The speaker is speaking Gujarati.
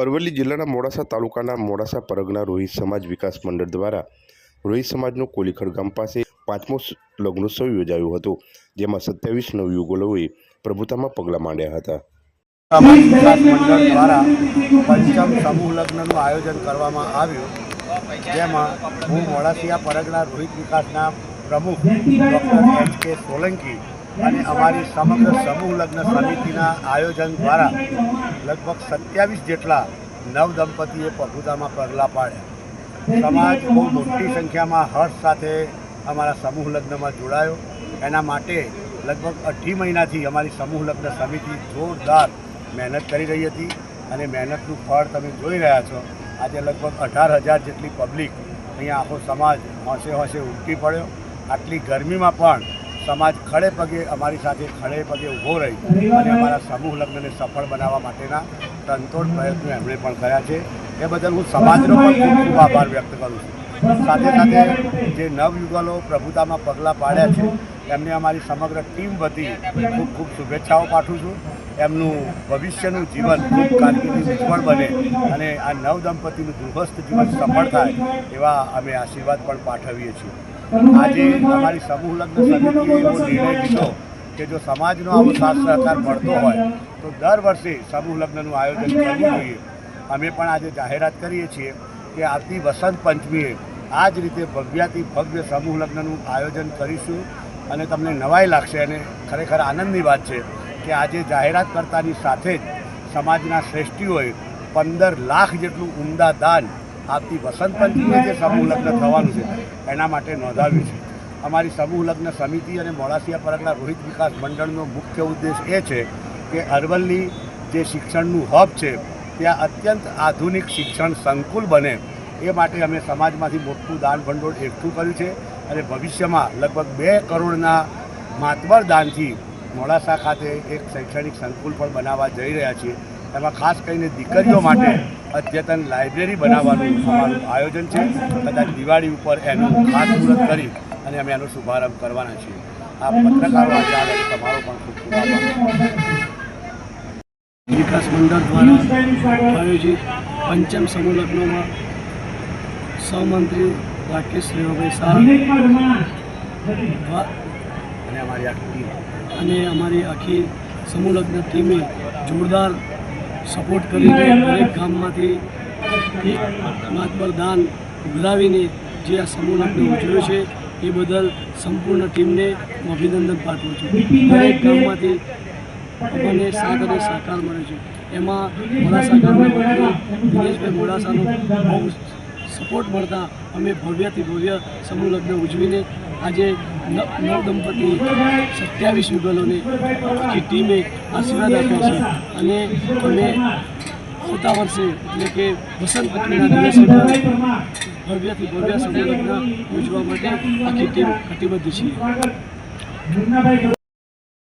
અરવલ્લી જિલ્લાના મોડાસા તાલુકાના મોડાસા પરગના રોહિત સમાજ વિકાસ મંડળ દ્વારા રોહિત સમાજનો કોલીખડ ગામ પાસે પાંચમો લગ્નોત્સવ યોજાયો હતો, જેમાં સત્યાવીસ નવયુગલોએ પ્રભુતામાં પગલાં માંડ્યા હતા. વિકાસ મંડળ દ્વારા પંચમ સમૂહ લગ્નનું આયોજન કરવામાં આવ્યું, જેમાં હું મોડાસિયા પરગના રોહિત વિકાસના પ્રમુખ ડૉક્ટર એચ કે સોલંકી અને અમારી સમગ્ર સમૂહ લગ્ન સમિતિના આયોજન દ્વારા લગભગ સત્યાવીસ જેટલા નવ દંપતીએ પ્રભુતામાં પગલાં પાડ્યા. સમાજ બહુ મોટી સંખ્યામાં હર્ષ સાથે અમારા સમૂહ લગ્નમાં જોડાયો. એના માટે લગભગ અઢી મહિનાથી અમારી સમૂહ લગ્ન સમિતિ જોરદાર મહેનત કરી રહી હતી અને મહેનતનું ફળ તમે જોઈ રહ્યા છો. આજે લગભગ અઢાર હજાર જેટલી પબ્લિક અહીંયા આખો સમાજ હોંશે હોંશે ઉમટી પડ્યો. આટલી ગરમીમાં પણ સમાજ ખડે પગે અમારી સાથે ખડે પગે ઊભો રહી અને અમારા સમૂહ લગ્નને સફળ બનાવવા માટેના તનતોડ પ્રયત્નો એમણે પણ કર્યા છે. એ બદલ હું સમાજનો પણ ખૂબ ખૂબ આભાર વ્યક્ત કરું છું. સાથે સાથે જે નવયુગલો પ્રભુતામાં પગલાં પાડ્યા છે એમને અમારી સમગ્ર ટીમ વતી ખૂબ ખૂબ શુભેચ્છાઓ પાઠવું છું. એમનું ભવિષ્યનું જીવન ખૂબ કારકિર્દી ઉજ્જવળ બને અને આ નવ દંપતીનું દુર્ભસ્ત જીવન સફળ થાય એવા અમે આશીર્વાદ પણ પાઠવીએ છીએ. આજે અમારી સમૂહ લગ્ન સમિતિએ એવો નિર્ણય લીધો કે જો સમાજનો આવો સાથ સહકાર મળતો હોય, તો દર વર્ષે સમૂહ લગ્નનું આયોજન કરવું જોઈએ. અમે પણ આજે જાહેરાત કરીએ છીએ કે આવતી વસંત પંચમીએ આ જ રીતે ભવ્યાથી ભવ્ય સમૂહ લગ્નનું આયોજન કરીશું. અને તમને નવાઈ લાગશે અને ખરેખર આનંદની વાત છે કે આજે જાહેરાત કરતાની સાથે જ સમાજના શ્રેષ્ઠીઓએ પંદર લાખ જેટલું ઉમદા દાન આવતી વસંત પંચમીએ જે સમૂહ લગ્ન થવાનું છે, એના માટે નોંધાવ્યું છે. અમારી સમૂહ લગ્ન સમિતિ અને મોડાસિયા પરગના રોહિત વિકાસ મંડળનો મુખ્ય ઉદ્દેશ એ છે કે અરવલ્લી જે શિક્ષણનું હબ છે, ત્યાં અત્યંત આધુનિક શિક્ષણ સંકુલ બને. એ માટે અમે સમાજમાંથી મોટું દાન ભંડોળ એકઠું કર્યું છે અને ભવિષ્યમાં લગભગ બે કરોડના માતબર દાનથી મોડાસા ખાતે એક શૈક્ષણિક સંકુલ પણ બનાવવા જઈ રહ્યા છીએ. એમાં ખાસ કરીને દીકરીઓ માટે અદ્યતન લાઇબ્રેરી બનાવવાનું અમારું આયોજન છે. કદાચ દિવાળી ઉપર એનું ખાસ મુહૂર્ત કરી અને અમે એનો શુભારંભ કરવાના છીએ. આ પત્રકારો આજે તમારો પણ ખૂબ ખૂબ આભાર. વિકાસ મંડળ દ્વારા આયોજિત પંચમ સમૂહ લગ્નમાં સહમંત્રી રાકેશ રેવાભાઈ શાહ અને અમારી આખી અને અમારી આખી સમૂહ ટીમે જોરદાર સપોર્ટ કરીને દરેક ગામમાંથી એક માતબર દાન ઉઘરાવીને જે આ સમૂહ લગ્ન ઉજવ્યો છે, એ બદલ સંપૂર્ણ ટીમને હું અભિનંદન પાઠવું છું. દરેક ગામમાંથી આપણને સાથ અને સહકાર મળે છે. એમાં મોડાસા ગામના દિનેશભાઈ મોડાસાનો બહુ સપોર્ટ મળતા અમે ભવ્યથી ભવ્ય સમૂહ લગ્ન ઉજવીને આજે નવ દંપતી સત્યાવીસ યુગલોને આખી ટીમે આશીર્વાદ આપ્યા છે. અને અમે આવતા વર્ષે, એટલે કે વસંત પંચમીના દિવસે ભવ્યથી ભવ્ય સમૂહ લગ્ન ઉજવવા માટે આખી ટીમ કટિબદ્ધ છીએ.